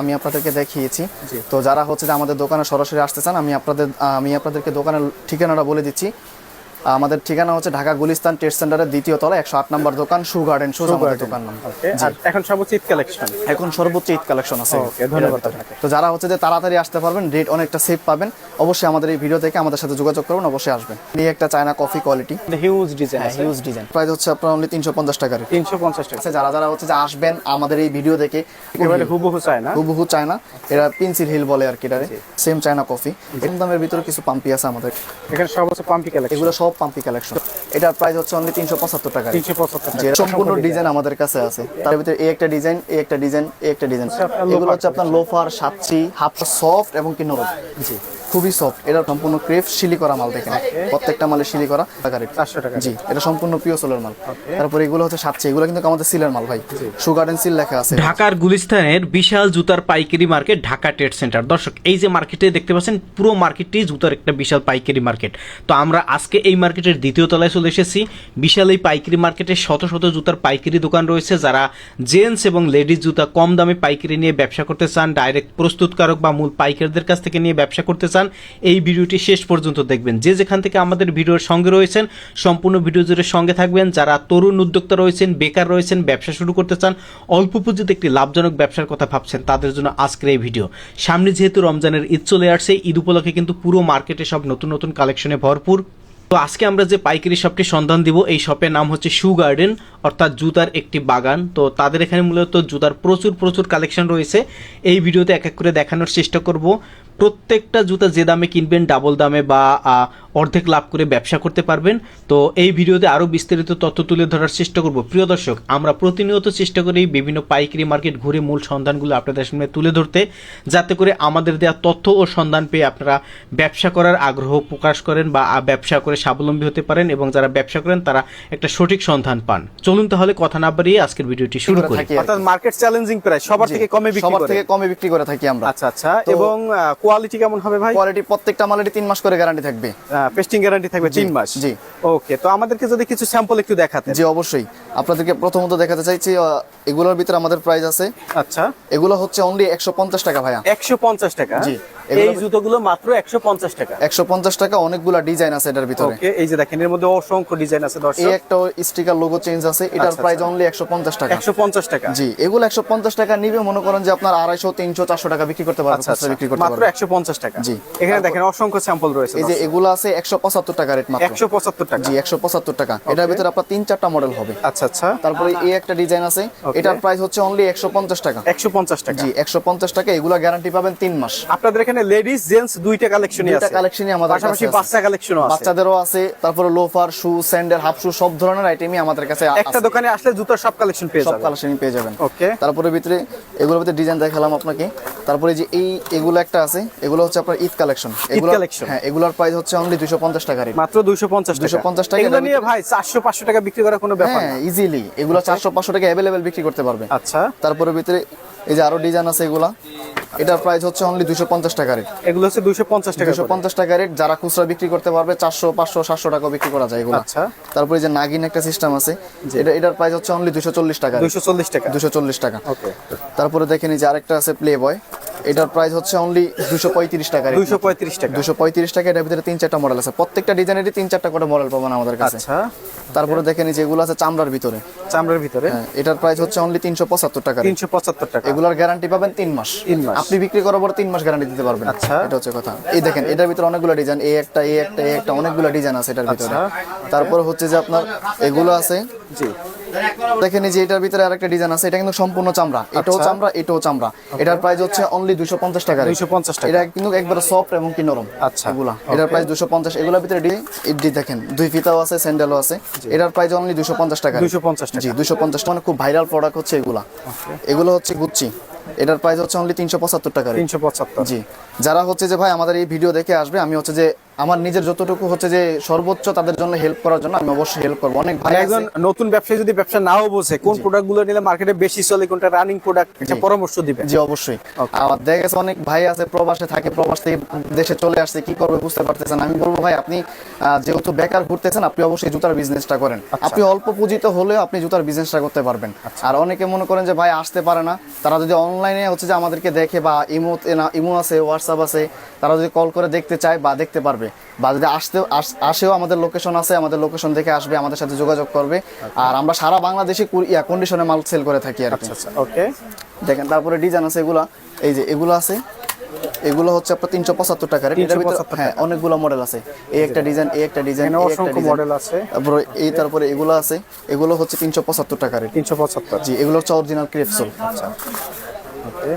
আমি আপনাদেরকে দেখিয়েছি। তো যারা হচ্ছে যে আমাদের দোকানে সরাসরি আসতে চান আমি আপনাদের আমি আপনাদেরকে দোকানের ঠিকানাটা বলে দিচ্ছি। আমাদের ঠিকানা হচ্ছে ঢাকা গুলিস্তান ট্রেড সেন্টারের দ্বিতীয় তলা একশো আট নম্বর দোকান শু গার্ডেন শু আমাদের দোকান নাম এখন সর্বোচ্চ ঈদ কালেকশন এখন সর্বোচ্চ ঈদ কালেকশন আছে। ধন্যবাদ তো যারা হচ্ছে যে তাড়াতাড়ি আসতে পারবেন রেট অনেকটা সেফ পাবেন অবশ্যই আমাদের এই ভিডিও থেকে আমাদের সাথে যোগাযোগ করুন অবশ্যই আসবেন। এই একটা China coffee quality huge design huge design price হচ্ছে আপনার অনলি তিনশো পঞ্চাশ টাকার তিনশো পঞ্চাশ টাকা। আছে যারা যারা হচ্ছে যে আসবেন আমাদের এই ভিডিও দেখে একেবারে হুবহু চায়না হুবহু চায়না এরা পেন্সিল হিল বলে আর কি এটারে। সেম চায়না কফি কম দামের ভিতরে কিছু পাম্পি আছে আমাদের। এখানে সর্বোচ্চ পাম্পি কালেকশন এগুলো সব পাম্পি কালেকশন এটার প্রাইস হচ্ছে অনলি তিনশো পঁচাত্তর টাকা। তিনশো পঁচাত্তর সম্পূর্ণ ডিজাইন আমাদের কাছে আছে। তার ভিতরে এই একটা ডিজাইন এই একটা ডিজাইন এই একটা ডিজাইন। এগুলো হচ্ছে আপনার লোফার সাতচি হাফ সফট এবং কি নরম। জি। খুবই সফট এটা সম্পূর্ণ ক্রেপ শিলি করা মাল দেখেন। প্রত্যেকটা মালে শিলি করা টাকা রেট চারশো টাকা। জি এটা সম্পূর্ণ পিও সোলের মাল। তারপরে এগুলো হচ্ছে সাতচি এগুলো কিন্তু আমাদের সিলের মাল ভাই। সুগার এন্ড সিল লেখা আছে। ঢাকার গুলিস্তানের বিশাল জুতার পাইকারি মার্কেট ঢাকা ট্রেড সেন্টার দর্শক এই যে মার্কেটে দেখতে পাচ্ছেন পুরো মার্কেটটি জুতার একটা বিশাল পাইকারি মার্কেট। তো আমরা আজকে এই মার্কেটের দ্বিতীয় তলায় চলে এসেছি। বিশাল এই পাইকারি মার্কেটে শত শত জুতার পাইকারি দোকান রয়েছে। যারা জেন্টস এবং লেডিস জুতা কম দামে পাইকারি নিয়ে ব্যবসা করতে চান ডাইরেক্ট প্রস্তুতকারক বা মূল পাইকারদের কাছ থেকে নিয়ে ব্যবসা করতে চান এই ভিডিওটি শেষ পর্যন্ত দেখবেন। যে যেখান থেকে আমাদের ভিডিওর সঙ্গে রয়েছেন, সম্পূর্ণ ভিডিও জুড়ে সঙ্গে থাকবেন। যারা তরুণ উদ্যোক্তা রয়েছেন, বেকার রয়েছেন, ব্যবসা শুরু করতে চান, অল্প পুঁজিতে একটি লাভজনক ব্যবসার কথা ভাবছেন, তাদের জন্য আজকের এই ভিডিও। সামনে যেহেতু রমজানের ঈদ চলে আসছে, ঈদ উপলক্ষে কিন্তু পুরো মার্কেটে সব নতুন নতুন কালেকশনে ভরপুর। তো আজকে আমরা যে পাইকারি শপটি সন্ধান দিব, এই শপের নাম হচ্ছে শু গার্ডেন অর্থাৎ জুতার একটি বাগান। তো তাদের এখানে মূলত জুতার প্রচুর প্রচুর কালেকশন রয়েছে। এই ভিডিওতে এক এক করে দেখানোর চেষ্টা করব। প্রত্যেকটা জুতা যে দামে কিনবেন ডাবল দামে বা অর্ধেক লাভ করে ব্যবসা করতে পারবেন। তো এই ভিডিওতে আরও বিস্তারিত তথ্য তুলে ধরার চেষ্টা করব। প্রিয় দর্শক আমরা প্রতিনিয়ত চেষ্টা করি বিভিন্ন পাইকারি মার্কেট ঘুরে মূল সন্ধানগুলো আপনাদের সামনে তুলে ধরতে যাতে করে আমাদের দেওয়া তথ্য ও সন্ধান পেয়ে আপনারা ব্যবসা করার আগ্রহ প্রকাশ করেন বা ব্যবসা করে স্বাবলম্বী হতে পারেন এবং যারা ব্যবসা করেন তারা একটা সঠিক সন্ধান পান। চলুন তাহলে কথা না বাড়িয়ে আজকের ভিডিওটি শুরু করি। অর্থাৎ মার্কেট চ্যালেঞ্জিং প্রাইস সবার থেকে কমে বিক্রি সবার করে। থেকে কমে বিক্রি করে থাকি আমরা। আচ্ছা আচ্ছা এবং কোয়ালিটি কেমন হবে ভাই? কোয়ালিটি প্রত্যেকটা মালেরই তিন মাস করে গ্যারান্টি থাকবে। পেস্টিং গ্যারান্টি থাকবে তিন মাস। জি। ওকে তো আমাদেরকে যদি কিছু স্যাম্পল একটু দেখাতেন। জি অবশ্যই। আপনাদেরকে প্রথমত দেখাতে চাইছি এগুলোর ভিতরে আমাদের প্রাইস আছে। আচ্ছা। এগুলো হচ্ছে অনলি একশো পঞ্চাশ টাকা ভাইয়া। একশো পঞ্চাশ টাকা? জি, এই জুতোগুলো মাত্র একশো পঞ্চাশ টাকা। একশো পঞ্চাশ টাকা অনেকগুলা ডিজাইন আছে এটার ভিতরে। ওকে এই যে দেখেন এর মধ্যে অসংখ্য ডিজাইন আছে এই একটা স্টিকার লোগো চেঞ্জ আছে এটার প্রাইস। অনলি একশো পঞ্চাশ টাকা। একশো পঞ্চাশ টাকা। জি এগুলো একশো পঞ্চাশ টাকা নিবে মনে করেন যে আপনার আড়াইশো তিনশো চারশো টাকা বিক্রি করতে পারবেন আচ্ছা আচ্ছা। বিক্রি করতে পারবেন একশো পঞ্চাশ টাকা। জি। এখানে দেখেন অসংখ্য স্যাম্পল রয়েছে এই যে এগুলো আছে একশো পঁচাত্তর টাকা রেট মাত্র। একশো পঁচাত্তর টাকা। জি একশো পঁচাত্তর টাকা। এটার ভিতরে আপনার তিন চারটা মডেল হবে। আচ্ছা আচ্ছা। তারপরে এই একটা ডিজাইন আছে। এটার প্রাইস হচ্ছে অনলি একশো পঞ্চাশ টাকা। একশো পঞ্চাশ টাকা। জি একশো পঞ্চাশ টাকা। এগুলো গ্যারান্টি পাবেন তিন মাস। আপনাদের এখানে লেডিস জেন্টস দুইটা কালেকশনই দুইটা আছে। কালেকশনই আমাদের পাশাপাশি বাচ্চা কালেকশনও আছে। বাচ্চাদেরও আছে। তারপরে loafer shoe sandal half shoe সব ধরনের আইটেমই আমাদের কাছে একটা দোকানে আসলে জুতার সব কালেকশন পেয়ে সব যাবেন। কালেকশনই পেয়ে যাবেন। ওকে তারপরে ভিতরে এগুলোর ভিতরে ডিজাইন দেখালাম আপনাকে। তারপরে যে এই এগুলো একটা আছে। এগুলো হচ্ছে আপনার ঈদ কালেকশন এগুলো? হ্যাঁ এগুলোর প্রাইস হচ্ছে অনলি দুশো পঞ্চাশ টাকা মাত্র দুইশো পঞ্চাশ টাকা। 250 টাকা এগুলো নিয়ে ভাই চারশো পাঁচশো টাকা বিক্রি করার কোনো ব্যাপার হ্যাঁ ইজিলি এগুলো চারশো পাঁচশো টাকা অ্যাভেলেবেল বিক্রি করতে পারবে। আচ্ছা। তারপরে ভিতরে এই যে আরও ডিজাইন আছে এগুলা এটার প্রাইস হচ্ছে অনলি দুশো পঞ্চাশ টাকা রেট এগুলো হচ্ছে দুইশো পঞ্চাশ টাকা দুশো পঞ্চাশ টাকা রেট যারা খুচরা বিক্রি করতে পারবে চারশো পাঁচশো সাতশো টাকা বিক্রি করা যায় এগুলো। আচ্ছা। তারপরে যে নাগিন একটা সিস্টেম আছে এটা এটার প্রাইস হচ্ছে অনলি দুশো চল্লিশ টাকা দুইশো চল্লিশ টাকা। দুশো চল্লিশ টাকা। ওকে তারপরে দেখেন এই যে আরেকটা আছে প্লে বয় এটার প্রাইস হচ্ছে অনলি দুশো পঁয়ত্রিশ টাকা দুইশো পঁয়ত্রিশ টাকা। দুশো পঁয়ত্রিশ টাকা এটার ভিতরে তিন চারটা মডেল আছে। প্রত্যেকটা ডিজাইনেরই তিন চারটা করে মডেল পাবেন আমাদের কাছে। আচ্ছা। তারপরে দেখেন যেগুলো আছে চামড়ার ভিতরে। চামড়ার ভিতরে? হ্যাঁ, এটার প্রাইস হচ্ছে অনলি তিনশো পঁচাত্তর টাকা তিনশো পঁচাত্তর টাকা। এগুলোর গ্যারান্টি পাবেন তিন মাস। তিন মাস। আপনি বিক্রি করার পর তিন মাস গ্যারান্টি দিতে পারবেন। আচ্ছা। এটা হচ্ছে কথা। এই দেখেন এটার ভিতরে অনেকগুলো ডিজাইন এই একটা এই একটা এই একটা অনেকগুলো ডিজাইন আছে এটার ভিতরে। আচ্ছা। তারপরে হচ্ছে যে আপনার এগুলো আছে জি। দেখেন যে এটার ভিতরে আরেকটা ডিজাইন আছে এটা কিন্তু সম্পূর্ণ চামড়া। এটাও আচ্ছা। চামড়া এটাও চামড়া। এটার প্রাইস হচ্ছে অনলি দুশো পঞ্চাশ টাকা 250 টাকা। এটা কিন্তু একবারে সফট এবং কি নরম। আচ্ছা। এগুলা। এটার প্রাইস দুশো পঞ্চাশ। এগুলোর ভিতরে ডি দেখেন দুই ফিতাও আছে স্যান্ডেলও আছে। এটার প্রাইস অনলি দুশো পঞ্চাশ টাকা 250 টাকা। জি দুশো পঞ্চাশ মানে খুব ভাইরাল প্রোডাক্ট হচ্ছে এগুলা। এগুলো হচ্ছে গুচ্ছি এটার প্রাইস হচ্ছে অনলি তিনশো পঁচাত্তর টাকা rate। তিনশো পঁচাত্তর। জি। যারা হচ্ছে যে ভাই আমাদের এই ভিডিও দেখে আসবে আমি হচ্ছে যে আমার নিজের যতটুকু হচ্ছে যে সর্বোচ্চ তাদের জন্য হেল্প করার জন্য আমি অবশ্যই হেল্প করব। অনেক ভাই একজন নতুন ব্যবসায়ী যদি ব্যবসা নাও বোঝে কোন প্রোডাক্টগুলো নিলে মার্কেটে বেশি চলে কোনটা রানিং প্রোডাক্ট একটা পরামর্শ দিবে জি অবশ্যই। আবার দেখা গেছে অনেক ভাই আছে প্রবাসে থাকে প্রবাস থেকে দেশে চলে আসছে কি করবে বুঝতে পারতেছেন আমি বলব ভাই আপনি যেহেতু বেকার ঘুরতেছেন আপনি অবশ্যই জুতার বিজনেসটা করেন। আপনি অল্প পুঁজিতে হলেও আপনি জুতার বিজনেসটা করতে পারবেন। আর অনেকে মনে করেন যে ভাই আসতে পারে না। তারা যদি অনলাইনে হচ্ছে যে আমাদেরকে দেখে বা ইমো ইমো আছে হোয়াটসঅ্যাপ আছে তারা যদি কল করে দেখতে চায় বা দেখতে পারবে বা যদি আসতে আসেও আমাদের লোকেশন আছে আমাদের লোকেশন দেখে আসবে আমাদের সাথে যোগাযোগ করবে। আর আমরা সারা বাংলাদেশে কন্ডিশনে মাল সেল করে থাকি আর আচ্ছা ওকে দেখেন তারপরে ডিজাইন আছে এগুলা। এই যে এগুলো আছে এগুলো হচ্ছে আপনার তিনশো পঁচাত্তর টাকার। এটার ভিতরে 375 হ্যাঁ অনেকগুলো মডেল আছে। এই একটা ডিজাইন এই একটা ডিজাইন অসংখ্য মডেল আছে। তারপরে এই তারপরে এগুলো আছে। এগুলো হচ্ছে তিনশো পঁচাত্তর টাকার। তিনশো পঁচাত্তর। জি এগুলো হচ্ছে অরিজিনাল ক্রেপসোল ওকে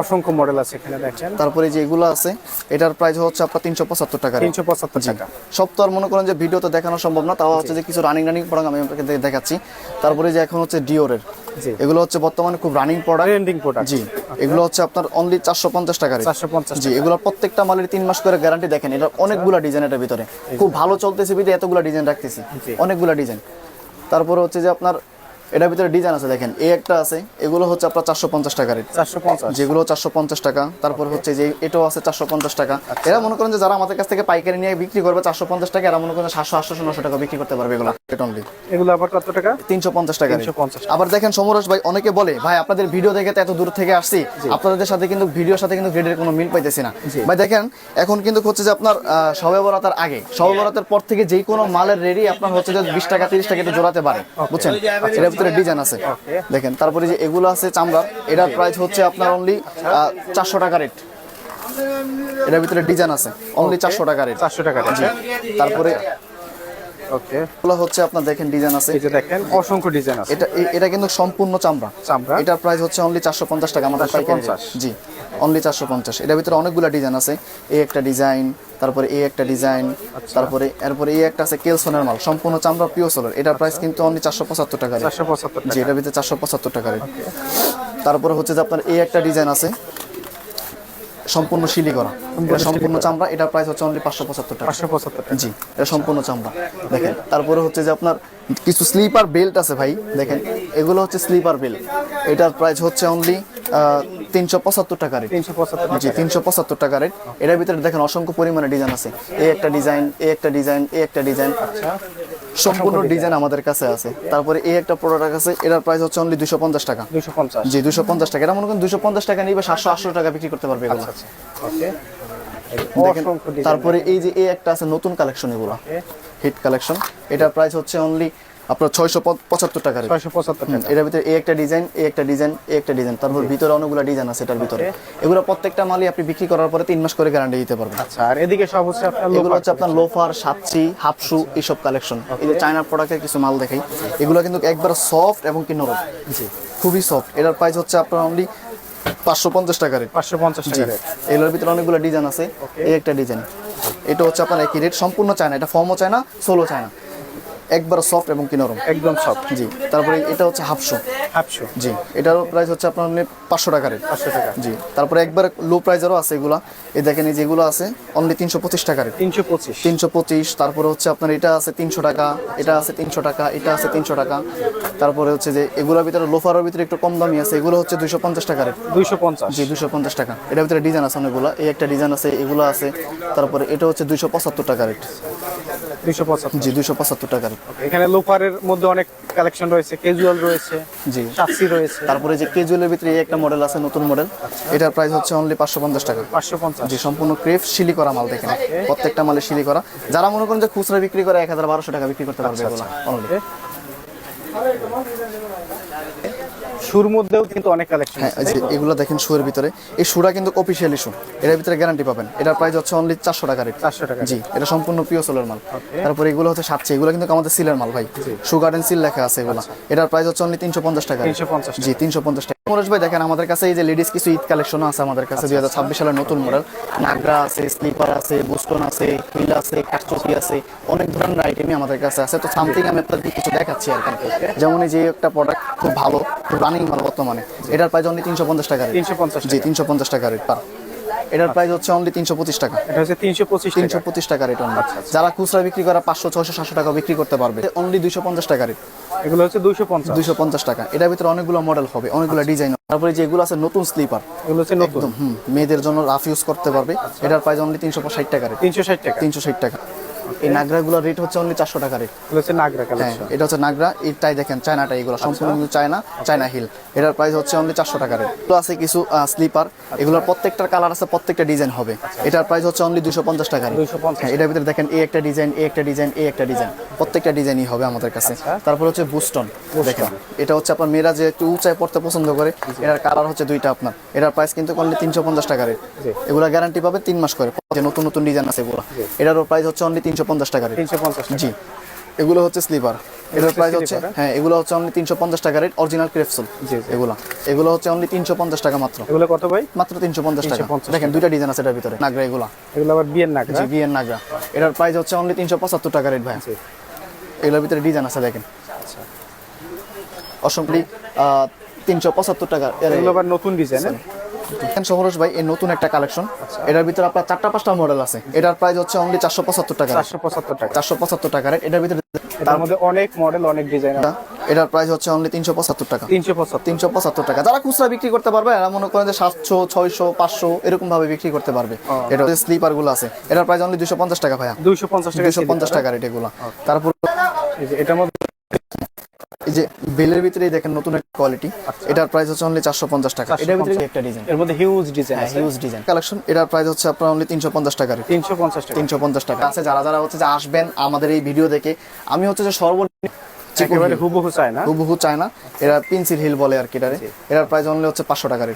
অসংখ্য মডেল আছে এখানে দেখেন। তারপরে যে এগুলো আছে এটার প্রাইস হচ্ছে আপনার তিনশো পঁচাত্তর টাকা তিনশো পঁচাত্তর টাকা। সব তো আর মনে করেন যে ভিডিওতে দেখানো সম্ভব না তাও হচ্ছে যে কিছু রানিং রানিং প্রোডাক্ট আমি আপনাকে দেখাচ্ছি। তারপরে যে এখন হচ্ছে ডিওরের। এগুলো হচ্ছে বর্তমানে খুব রানিং প্রোডাক্ট ট্রেন্ডিং প্রোডাক্ট জি। এগুলো হচ্ছে আপনার অনলি চারশো পঞ্চাশ টাকা rate। 450 জি এগুলো প্রত্যেকটা মালের তিন মাস করে গ্যারান্টি দেখেন এটা অনেকগুলা ডিজাইন এটার ভিতরে। খুব ভালো চলতেছে বিধে এতগুলা ডিজাইন রাখতেছি। অনেকগুলা ডিজাইন তারপরে হচ্ছে যে আপনার এটার ভিতরে ডিজাইন আছে দেখেন এই একটা আছে এগুলো হচ্ছে আপনার চারশো পঞ্চাশ টাকা রেট চারশো পঞ্চাশ। যেগুলো চারশো পঞ্চাশ টাকা তারপর হচ্ছে যে এটাও আছে চারশো পঞ্চাশ টাকা। এরা মনে করেন যে যারা আমাদের কাছ থেকে পাইকারি নিয়ে বিক্রি করবে চারশো পঞ্চাশ টাকা এরা মনে করেন সাতশো আটশো নশো টাকা বিক্রি করতে পারবে এগুলো অনলি এগুলো আবার কত টাকা? তিনশো পঞ্চাশ টাকা আবার দেখেন সমরস ভাই অনেকে বলে ভাই আপনাদের ভিডিও দেখে এত দূর থেকে আসছি। আপনাদের সাথে কিন্তু ভিডিওর সাথে কিন্তু গ্রেডের কোনো মিল পাইতেছি না। ভাই দেখেন এখন কিন্তু হচ্ছে যে আপনার আহ, বরাতার আগে বরাতের পর থেকে যে কোনো মালের রেডি আপনার হচ্ছে যে বিশ টাকা তিরিশ টাকা একটু জোড়াতে পারে বুঝছেন? ভিতরে ডিজাইন আছে। দেখেন তারপরে যে এগুলো আছে চামড়ার এটার প্রাইস হচ্ছে আপনার অনলি চারশো টাকা রেট এটার ভিতরে ডিজাইন আছে অনলি চারশো টাকা রেট চারশো টাকা জি। তারপরে ওকে এগুলো হচ্ছে আপনার দেখেন ডিজাইন আছে। এটা দেখেন অসংখ্য ডিজাইন আছে। এটা এটা কিন্তু সম্পূর্ণ চামড়া। চামড়া। এটার প্রাইস হচ্ছে অনলি চারশো পঞ্চাশ টাকা আমাদের জি। অনলি চারশো পঞ্চাশ। এটার ভিতরে অনেকগুলো ডিজাইন আছে। এই একটা ডিজাইন তারপরে এই একটা ডিজাইন আচ্ছা। তারপরে এরপরে এই একটা আছে কেলসনের মাল। সম্পূর্ণ চামড়া পিও সোলার এটার প্রাইস কিন্তু অনলি চারশো পঁচাত্তর টাকা চারশো পঁচাত্তর জি এটার ভিতরে চারশো পঁচাত্তর টাকা। তারপরে হচ্ছে যে আপনার এই একটা ডিজাইন আছে। সম্পূর্ণ শিলি করা সম্পূর্ণ চামড়া। এটার প্রাইস হচ্ছে অনলি পাঁচশো পঁচাত্তর টাকা। পাঁচশো পঁচাত্তর জি এটা সম্পূর্ণ চামড়া। দেখেন তারপরে হচ্ছে যে আপনার কিছু স্লিপার বেল্ট আছে ভাই। দেখেন এগুলো হচ্ছে স্লিপার বেল্ট এটার প্রাইস হচ্ছে অনলি তিনশো পঁচাত্তর টাকা রেট জি তিনশো পঁচাত্তর টাকা রেট এটার ভিতরে দেখেন অসংখ্য পরিমাণে ডিজাইন আছে। এই একটা ডিজাইন এই একটা ডিজাইন এই একটা ডিজাইন সম্পূর্ণ ডিজাইন আমাদের কাছে আছে। তারপরে এই একটা প্রোডাক্ট আছে এটার প্রাইস হচ্ছে অনলি দুশো পঞ্চাশ টাকা। পঞ্চাশ। জি দুশো পঞ্চাশ টাকা। এটা মনে করেন দুশো পঞ্চাশ টাকা নিবে সাতশো আটশো টাকা বিক্রি করতে পারবে এগুলো। অসংখ্য ডিজাইন তারপরে এই যে এই একটা আছে নতুন কালেকশন এগুলো। হিট কালেকশন এটার প্রাইস হচ্ছে অনলি আপনার ছয়শো পঁচাত্তর টাকা ছয়শো পঁচাত্তর টাকা। এটার ভিতরে এই একটা ডিজাইন এই একটা ডিজাইন এই একটা ডিজাইন তারপর ভিতরে অনেকগুলো ডিজাইন আছে এটার ভিতরে। এগুলো প্রত্যেকটা মালই আপনি বিক্রি করার পরে তিন মাস করে গ্যারান্টি দিতে পারবেন। আচ্ছা আর এদিকে সব হচ্ছে আপনার এগুলো হচ্ছে আপনার লোফার সাতচি হাফশু এইসব কালেকশন এই যে চায়না প্রোডাক্টের কিছু মাল দেখাই। এগুলো কিন্তু একবার সফট এবং কি নরম। জি। খুবই সফট এটার প্রাইস হচ্ছে আপনার অনলি পাঁচশো পঞ্চাশ টাকা রেট। পাঁচশো পঞ্চাশ টাকা। এগুলোর ভিতরে অনেকগুলো ডিজাইন আছে। এই একটা ডিজাইন এটা হচ্ছে আপনার একই রেট সম্পূর্ণ চায়না এটা ফর্মও চায়না সোলো চায়না একবার সফট এবং কি নরম? একদম সফট জি। তারপরে এটা হচ্ছে হাফশো হাফশো জি। এটার প্রাইস হচ্ছে আপনার অনলি পাঁচশো টাকা রেট পাঁচশো টাকা। জি। তারপরে একবার লো প্রাইজেরও আছে এগুলা। এই দেখেন এই যেগুলো আছে অনলি তিনশো পঁচিশ টাকা রেট তিনশো পঁচিশ। তিনশো পঁচিশ তারপরে হচ্ছে আপনার এটা আছে তিনশো টাকা এটা আছে তিনশো টাকা এটা আছে তিনশো টাকা। তারপরে হচ্ছে যে এগুলোর ভিতরে লোফারের ভিতরে একটু কম দামি আছে এগুলো হচ্ছে দুইশো পঞ্চাশ টাকা রেট দুইশো পঞ্চাশ। জি দুশো পঞ্চাশ টাকা। এটার ভিতরে ডিজাইন আছে অনেকগুলো। এই একটা ডিজাইন আছে এগুলো আছে। তারপরে এটা হচ্ছে দুইশো পঁচাত্তর টাকা রেট দুইশো পঁচাত্তর। জি দুইশো পঁচাত্তর টাকা রেট এখানে লোফারের মধ্যে অনেক কালেকশন রয়েছে ক্যাজুয়াল রয়েছে জি। শাস্তি রয়েছে। তারপরে যে ক্যাজুয়ালের ভিতরে এই একটা মডেল আছে নতুন মডেল এটার প্রাইস হচ্ছে অনলি পাঁচশো পঞ্চাশ টাকা। পাঁচশো পঞ্চাশ। জি সম্পূর্ণ ক্রেফ শিলি করা মাল দেখেন। প্রত্যেকটা মালে শিলি করা। যারা মনে করেন যে খুচরা বিক্রি করে এক হাজার বারোশো টাকা বিক্রি করতে পারবে এগুলো অনলি সুর মধ্যেও কিন্তু অনেক কালেকশন হ্যাঁ এই যে এগুলো দেখেন শুয়ের ভিতরে। এই শুরা কিন্তু অফিসিয়ালি শু এটার ভিতরে গ্যারান্টি পাবেন। এটার প্রাইস হচ্ছে অনলি চারশো টাকা রেট চারশো টাকা জি এটা সম্পূর্ণ পিও সোলার মাল। তারপরে এগুলো হচ্ছে সাতছে এগুলো কিন্তু আমাদের সিলের মাল ভাই। শু গার্ডেন সিল লেখা আছে এগুলো। এটার প্রাইস হচ্ছে অনলি তিনশো পঞ্চাশ টাকা 350 জি তিনশো পঞ্চাশ টাকা মনোজ ভাই দেখেন আমাদের কাছে এই যে লেডিস কিছু ঈদ কালেকশনও আছে আমাদের কাছে দুই হাজার ছাব্বিশ সালের নতুন মডেল নাগরা আছে স্লিপার আছে বুস্টন আছে হিল আছে কাঠচুপি আছে অনেক ধরনের আইটেমই আমাদের কাছে আছে। তো সামথিং আমি আপনাদের কিছু দেখাচ্ছি আর কি। যেমন এই যে একটা প্রোডাক্ট খুব ভালো খুব রানিং মাল বর্তমানে। এটার প্রাইস অনলি তিনশো পঞ্চাশ টাকা। তিনশো পঞ্চাশ জি তিনশো পঞ্চাশ টাকা রেট পার। এটার প্রাইস হচ্ছে অনলি তিনশো পঁচিশ টাকা। এটা হচ্ছে তিনশো পঁচিশ তিনশো পঁচিশ টাকা রেট অনলি যারা খুচরা বিক্রি করা পাঁচশো ছয়শো সাতশো টাকা বিক্রি করতে পারবে। অনলি দুইশো পঞ্চাশ টাকা রেট এগুলো হচ্ছে দুইশো পঞ্চাশ। দুইশো পঞ্চাশ টাকা। এটার ভিতরে অনেকগুলো মডেল হবে অনেকগুলো ডিজাইন তারপরে যেগুলো আছে নতুন স্লিপার এগুলো হচ্ছে নতুন। মেয়েদের জন্য রাফ ইউজ করতে পারবে। এটার প্রাইস অনলি তিনশো ষাট টাকা তিনশো ষাট টাকা। তিনশো ষাট টাকা। এই নাগরাগুলোর রেট হচ্ছে অনলি চারশো টাকা রেট হচ্ছে নাগরা হ্যাঁ এটা হচ্ছে নাগরা এটাই দেখেন চায়নাটা এগুলো সম্পূর্ণ কিন্তু চায়না চায়না হিল এটার প্রাইস হচ্ছে অনলি চারশো টাকা রেট তো আছে কিছু স্লিপার এগুলোর প্রত্যেকটার কালার আছে প্রত্যেকটা ডিজাইন হবে। এটার প্রাইস হচ্ছে অনলি দুশো পঞ্চাশ টাকা rate। 250 হ্যাঁ এটার ভিতরে দেখেন এই একটা ডিজাইন এই একটা ডিজাইন এই একটা ডিজাইন প্রত্যেকটা ডিজাইনই হবে আমাদের কাছে। তারপর হচ্ছে বুস্টন দেখেন এটা হচ্ছে আপনার মেয়েরা যে একটু উঁচায় পড়তে পছন্দ করে এটার কালার হচ্ছে দুইটা আপনার। এটার প্রাইস কিন্তু অনলি তিনশো পঞ্চাশ টাকা রেট এগুলো গ্যারান্টি পাবে তিন মাস করে। নতুন নতুন ডিজাইন আছে এগুলো। এটারও প্রাইস হচ্ছে অনলি তিনশো পঞ্চাশ টাকা রেট তিনশো পঞ্চাশ জি। এগুলো হচ্ছে স্লিপার এটার প্রাইস হচ্ছে হ্যাঁ? এগুলো হচ্ছে অনলি তিনশো পঞ্চাশ টাকা রেট অরিজিনাল ক্রেপসুল। এগুলো। এগুলো হচ্ছে অনলি তিনশো পঞ্চাশ টাকা মাত্র। এগুলো কত ভাই? মাত্র তিনশো পঞ্চাশ টাকা। দেখেন দুইটা ডিজাইন আছে এটার ভিতরে নাগরা এগুলো। এগুলো আবার বিয়ের নাগরা? জি বিএন নাগরা। এটার প্রাইস হচ্ছে অনলি তিনশো পঁচাত্তর টাকা রেট ভাই এগুলোর ভিতরে ডিজাইন আছে দেখেন। অসম্পলি তিনশো পঁচাত্তর টাকা এর- এগুলো আবার নতুন ডিজাইন দেখেন ভাই এই নতুন একটা কালেকশন এটার ভিতরে আপনার চারটা পাঁচটা মডেল আছে। এটার প্রাইস হচ্ছে অনলি চারশো পঁচাত্তর টাকা। চারশো পঁচাত্তর টাকা। চারশো পঁচাত্তর টাকা এটার ভিতরে তার মধ্যে অনেক মডেল অনেক ডিজাইন এটার প্রাইস হচ্ছে অনলি তিনশো পঁচাত্তর টাকা। তিনশো পঁচাত্তর। তিনশো পঁচাত্তর টাকা। যারা খুচরা বিক্রি করতে পারবে এরা মনে করেন যে সাতশো ছয়শো পাঁচশো এরকম ভাবে বিক্রি করতে পারবে। এটা হচ্ছে স্লিপারগুলো আছে। এটার প্রাইস অনলি দুশো পঞ্চাশ টাকা ভাইয়া। দুইশো পঞ্চাশ টাকা দুশো পঞ্চাশ টাকা রেট এগুলো। তারপর এটার মধ্যে এই যে বেলের ভিতরেই দেখেন নতুন একটা কোয়ালিটি এটার প্রাইস হচ্ছে অনলি চারশো পঞ্চাশ টাকা। এটার ভিতরে একটা ডিজাইন এর মধ্যে huge design huge design collection এটার প্রাইস হচ্ছে আপনার অনলি তিনশো পঞ্চাশ টাকা তিনশো পঞ্চাশ তিনশো পঞ্চাশ টাকা। আছে যারা যারা হচ্ছে যে আসবেন আমাদের এই ভিডিও দেখে আমি হচ্ছে যে সর্বনিম্ন একেবারে হুবহু চায় না হুবহু চায় না এরা পেন্সিল হিল বলে আর কি এটারে। এটার প্রাইস অনলি হচ্ছে পাঁচশো টাকার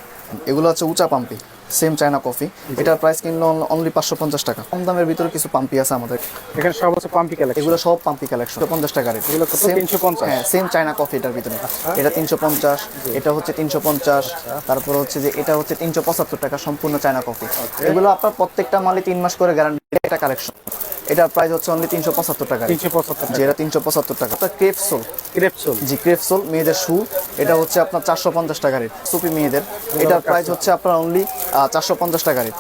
এগুলো হচ্ছে উঁচা পাম্পি। Same China coffee. এটার প্রাইস কিনলো অনলি পাঁচশো পঞ্চাশ টাকা। কম দামের ভিতরে কিছু পাম্পি আছে আমাদের। এখানে সব হচ্ছে পাম্পি কালেকশন এগুলো সব পাম্পি কালেকশন পঞ্চাশ টাকা রেট এগুলো তিনশো পঞ্চাশ। হ্যাঁ সেম চায়না কফি এটার ভিতরে। এটা তিনশো পঞ্চাশ এটা হচ্ছে তিনশো পঞ্চাশ। তারপর হচ্ছে যে এটা হচ্ছে তিনশো পঁচাত্তর টাকা সম্পূর্ণ চায়না কফি এগুলো আপনার প্রত্যেকটা মালে তিন মাস করে গ্যারান্টি একটা কালেকশন এটার প্রাইস হচ্ছে অনলি তিনশো পঁচাত্তর টাকা তিনশো পঁচাত্তর যে এটা তিনশো পঁচাত্তর টাকা। আপনার ক্রেপ সোল ক্রেপসুল জি ক্রেপসোল মেয়েদের শু এটা হচ্ছে আপনার চারশো পঞ্চাশ টাকা রেট সুপি মেয়েদের। এটার প্রাইস হচ্ছে আপনার অনলি চারশো পঞ্চাশ টাকা রেট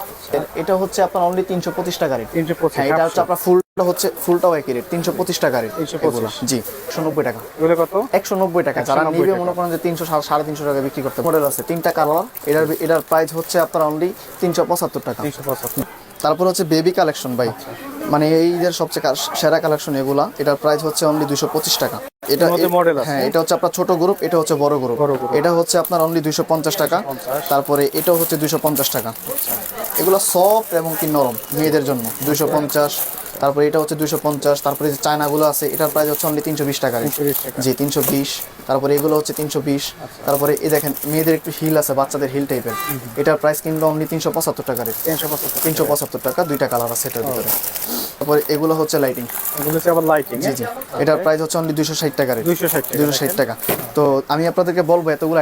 এটা হচ্ছে আপনার অনলি তিনশো পঁচিশ টাকা রেট তিনশো পঁচিশ হ্যাঁ এটা হচ্ছে আপনার ফুলটা হচ্ছে ফুলটাও একই রেট তিনশো পঁচিশ টাকা রেট 325 জি একশো নব্বই টাকা। এগুলো কত? একশো নব্বই টাকা। যারা নিবে মনে করেন যে তিনশো সাড়ে তিনশো টাকা বিক্রি করতে মডেল আছে তিনটা কালার। এটার এটার প্রাইস হচ্ছে আপনার অনলি তিনশো পঁচাত্তর টাকা। তিনশো পঁচাত্তর। তারপর হচ্ছে বেবি কালেকশন ভাই। মানে এই যে সবচেয়ে সেরা কালেকশন এগুলা এটার প্রাইস হচ্ছে অনলি দুইশো পঁচিশ টাকা। এটা মডেল হ্যাঁ এটা হচ্ছে আপনার ছোট গ্রুপ এটা হচ্ছে বড় গ্রুপ। এটা হচ্ছে আপনার অনলি দুইশো পঞ্চাশ টাকা। তারপরে এটাও হচ্ছে দুইশো পঞ্চাশ টাকা। এগুলো সফট এবং কি নরম মেয়েদের জন্য। দুইশো পঞ্চাশ তারপরে এটা হচ্ছে দুইশো পঞ্চাশ তারপরে যে চায়নাগুলো আছে এটার প্রাইস হচ্ছে অনলি তিনশো বিশ টাকা। জি তিনশো বিশ তারপরে এগুলো হচ্ছে তিনশো বিশ তারপরে এই দেখেন মেয়েদের একটু হিল আছে বাচ্চাদের হিল টাইপের এটার প্রাইস কিন্তু অনলি তিনশো পঁচাত্তর টাকা রেট তিনশো পঁচাত্তর টাকা দুইটা কালার আছে এটার ভিতরে। তারপরে এগুলো হচ্ছে লাইটিং এগুলো হচ্ছে আবার লাইটিং জি জি। এটার প্রাইস হচ্ছে অনলি দুইশো ষাট টাকা রেট দুইশো ষাট টাকা। তো আমি আপনাদেরকে বলব এতগুলো